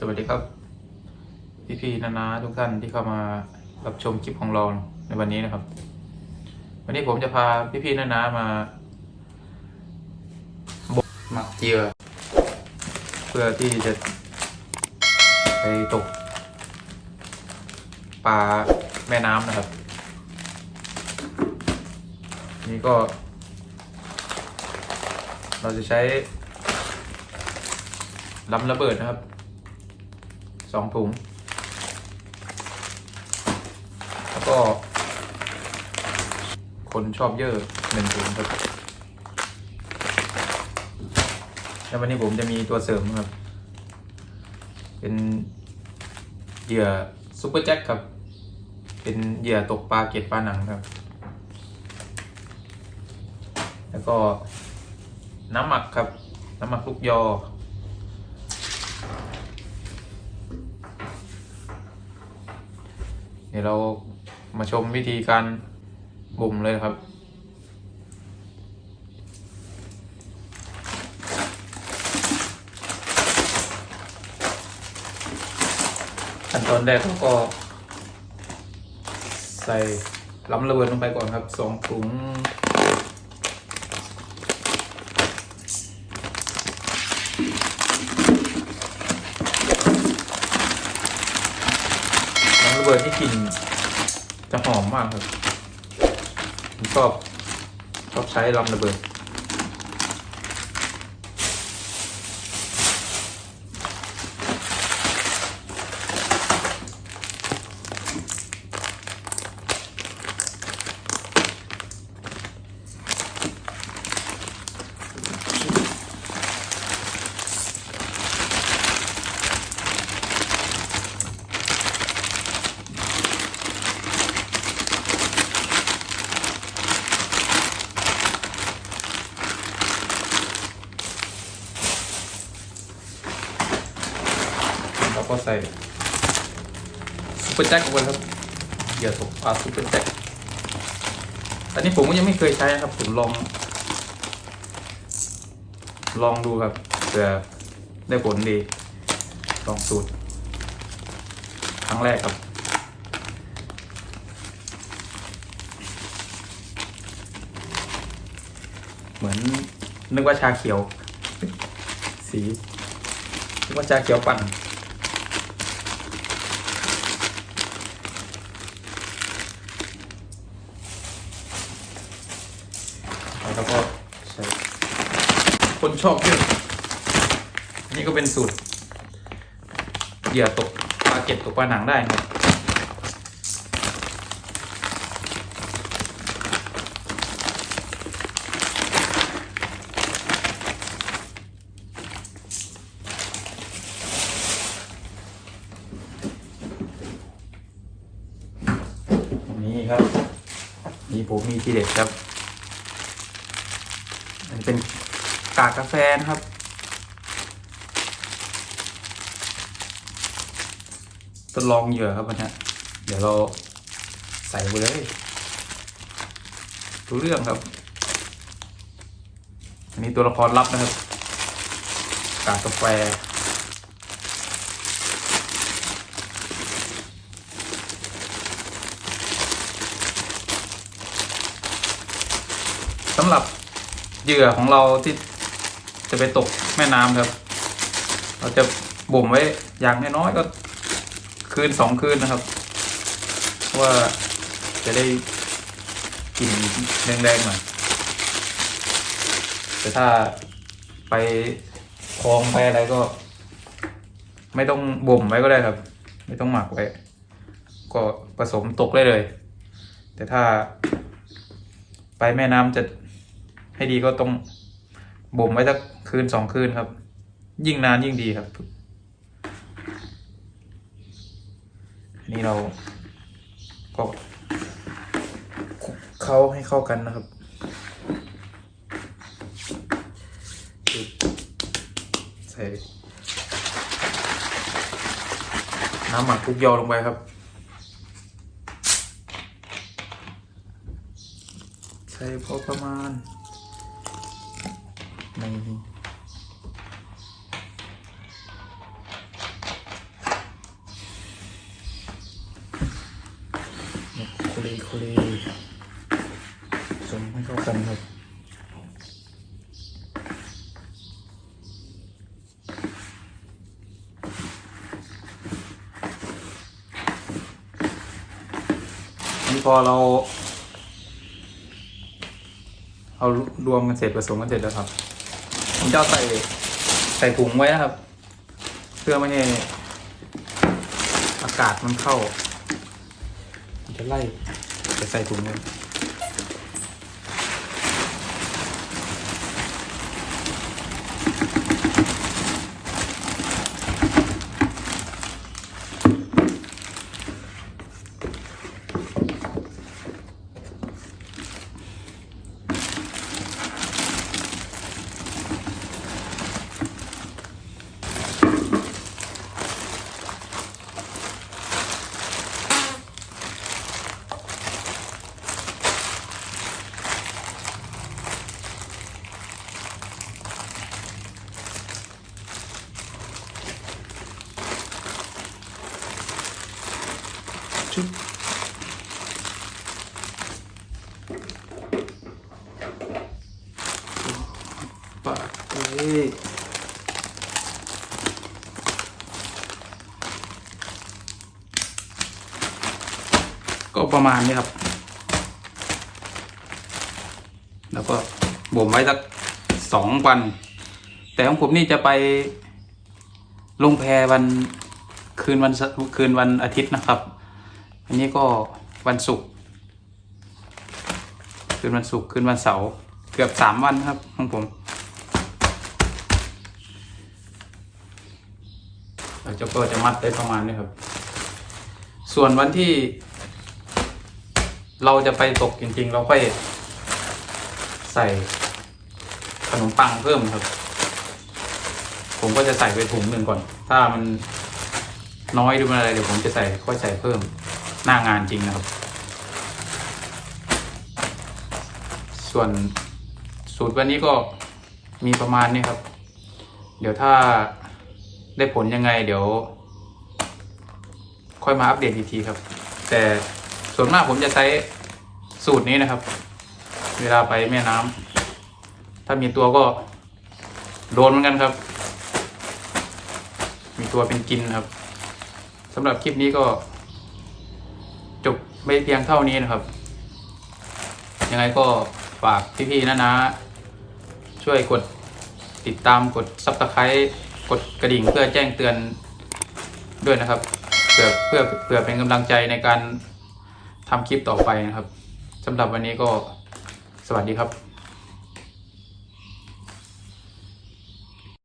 สวัสดีครับ พี่ๆนานาทุกท่านที่เข้ามารับชมคลิปของเราในวันนี้นะครับ วันนี้ผมจะพาพี่ๆนานามาบกหมักเจียเพื่อที่จะไปตกปลาแม่น้ำนะครับ นี่ก็ เราจะใช้ลำระเบิดนะครับ สองถุง แล้วก็ คนชอบเยอะหนึ่งถุงครับแล้ววันนี้ผมจะมีตัวเสริมครับ เป็นเหยื่อซุปเปอร์แจ็คครับ เป็นเหยื่อตกปลาเก็ดปลาหนังครับ แล้วก็น้ำหมักครับ น้ำหมักลูกยอ ดี๋ยวเรามาชมวิธีการบ่มเลยครับ ขั้นตอนแรกเราก็ ใส่ล้ำระเบิดลงไปก่อนครับสองถุง น้ำระ เบิดที่กลิ่นจะหอมมากครับผมชอบชอบใช้ลำระเบิด ใส่ซุปเปอร์แจ็คลงไปครับเหยื่อตกปลาซุปเปอร์แจ็คอันนี้ผมก็ยังไม่เคยใช้ครับ ผมลอง ลองดูครับเผื่อได้ผลดี ลองสูตร ครั้งแรกครับเหมือนนึกว่าชาเขียว สีนึกว่าชาเขียวปั่น แล้วก็ใส่คนชอบเยอะนี่ก็เป็นสูตรเหยื่อตกปลาเก็ตตกปลาหนังได้นะครับนี่ครับ นี่ผมมีทีเด็ดครับ เป็นกากกาแฟนะครับ ทดลองเหยื่อครับวันนี้เดี๋ยวเราใส่ไปเลยรู้เรื่องครับ อันนี้ตัวละครลับนะครับ กากกาแฟสำหรับ เหยื่อของเราที่จะไปตกแม่น้ำครับ เราจะบ่มไว้อย่างน้อยก็คืนสองคืนนะครับ ว่าจะได้กลิ่นแรงๆหน่อยแต่ถ้าไปคลองไปอะไรก็ ไม่ต้องบ่มไว้ก็ได้ครับ ไม่ต้องหมักไว้ ก็ผสมตกได้เลย แต่ถ้าไปแม่น้ำจะ ให้ดีก็ต้องบ่มไว้สักคืนสองคืนครับ ยิ่งนานยิ่งดีครับอันนี้เราก็เข้าให้เข้ากันนะครับใส่น้ำหมักทุกยอลงไปครับ ใส่พอประมาณ ไม่คุรีคุรีสมให้เข้ากันครับนี่พอเรา เอารวมกันเสร็จผสมกันเสร็จแล้วครับ ผมจะใส่ใส่ถุงไว้นะครับ เพื่อไม่ให้อากาศมันเข้า จะไล่จะใส่ถุงเลย ชุบปากเลยก็ประมาณนี้ครับ แล้วก็บ่มไว้สักสองวัน แต่ของผมนี่จะไปลงแพวันคืนวันเสคืนวันอาทิตย์นะครับ อันนี้ก็วันศุกร์คืนวันศุกร์คืนวันเสาร์เกือบสามวันครับของผมเราจะก็จะมัดได้ประมาณนี้ครับ ส่วนวันที่ เราจะไปตกจริงๆ เราค่อยใส่ขนมปังเพิ่มครับ ผมก็จะใส่ไปถุงหนึ่งก่อน ถ้ามันน้อยหรือมันอะไรเดี๋ยวผมจะใส่ค่อยใส่เพิ่ม หน้างานจริงนะครับ ส่วนสูตรวันนี้ก็มีประมาณนี้ครับ เดี๋ยวถ้าได้ผลยังไงเดี๋ยว ค่อยมาอัปเดตอีกทีครับ แต่ส่วนมากผมจะใช้สูตรนี้นะครับ เวลาไปแม่น้ำถ้ามีตัวก็โดนเหมือนกันครับ มีตัวเป็นกินครับสำหรับคลิปนี้ก็ ไม่เพียงเท่านี้นะครับ ยังไงก็ฝากพี่ๆนะนะ ช่วยกดติดตามกดซับสไครต์กดกระดิ่งเพื่อแจ้งเตือนด้วยนะครับเพื่อเพื่อเพื่อเป็นกำลังใจในการทำคลิปต่อไปนะครับสำหรับวันนี้ก็สวัสดีครับ